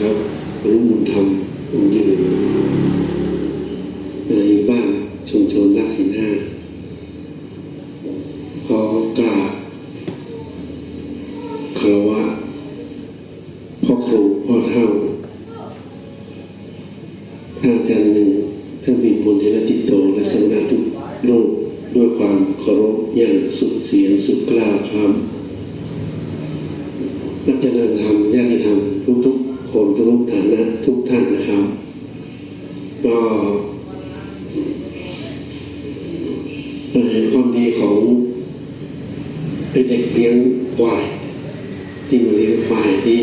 ครับรุ่บุญธรรมบุญยืนเอ่อยู่บ้านชุมชนรักสินห้าขอกราบคารวะพ่อครูพ่อเท่าท่านอาจารย์หนึ่งท่านมีบุญเทระจิตโตและสมณทุกรูปด้วยความเคารพอย่างสุดเสียงสุดกล้าวครับนักเจริญธรรมญาติธรรมทุกๆ คนทุกฐานะทุกท่านนะครับ ก็เห็นความดีของเด็กเลี้ยงควาย ที่มาเลี้ยงควายที่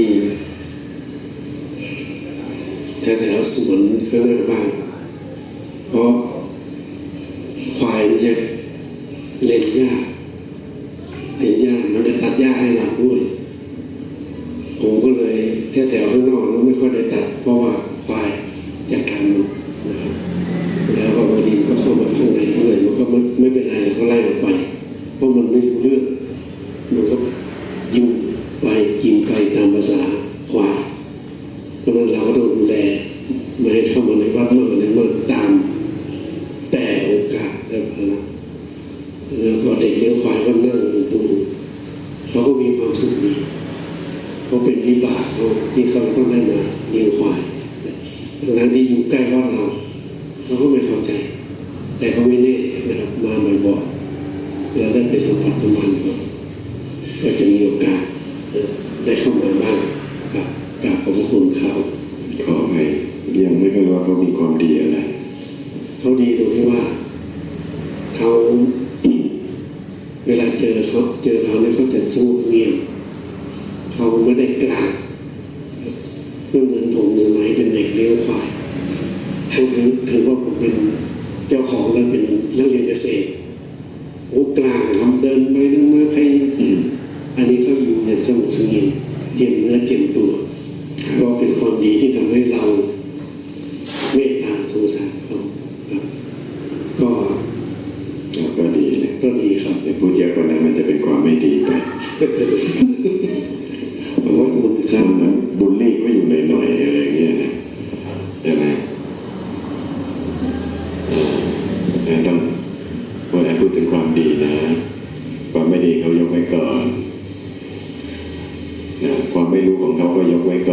แถวๆสวนข้างหน้าบ้านเพราะควายมันจะเล่นหญ้าเล่นหญ้ามันจะตัดหญ้าให้เราด้วยผมก็เลย แถวแถวๆข้างนอกเราไม่ค่อยได้ตัด เพราะว่าควายจัดการมันะครับแล้วก็บางทีก็เข้ามาข้างในเรื่อยมันก็ไม่ไม่เป็นไรก็ไล่ออกไป เพราะมันไม่รู้เรื่อง มันก็ยุ่งไปกินไปตามภาษาควาย เพราะฉะนั้นเราก็ต้องดูแลไม่ให้เข้ามาในวัดมากกว่านั้นมากตาม แต่โอกาสและภาระแล้วก็เด็กเลี้ยงควายก็นั่งดูเขาก็มีความสุขดี เพราะเป็นวิบากเขาที่เขาต้องได้มาเลี้ยงควาย ทั้งๆที่อยู่ใกล้วัดเราเขาก็ไม่เข้าใจ แต่ก็ไม่แน่นะครับมาบ่อยๆแล้วได้ไปสัมผัสกับมันก็ก็จะมีโอกาสเอ่อได้เข้ามาบ้างครับกราบขอบพระคุณเขาขอให้ยังไม่ค่อยรู้ว่าเขามีความดีอะไรเขาดีตรงที่ว่าเขาเวลาเจอเขาเจอเขาเนี่ยเขาจะสู้เงียบเขาไม่ได้กลางไม่เหมือนผมสมัย ผมถือถือว่าผมเป็นเจ้าของและเป็นนักเรียนเกษตรโอ้กลางทำเดินไปเดินมาใครอืมอันนี้เขาอยู่อย่างสงบเสงี่ยมเจียมเนื้อเจียมตัวก็เป็นความดีที่ทำให้เราเมตตาสงสารเขาครับก็แล้วก็ดีเลยก็ดีครับอย่าพูดเยอะกว่านั้นมันจะเป็นความไม่ดีไป ถึงความดีนะ ความไม่ดีเขายกไว้ก่อนนะความไม่รู้ของเขาก็ยกไว้ก่อน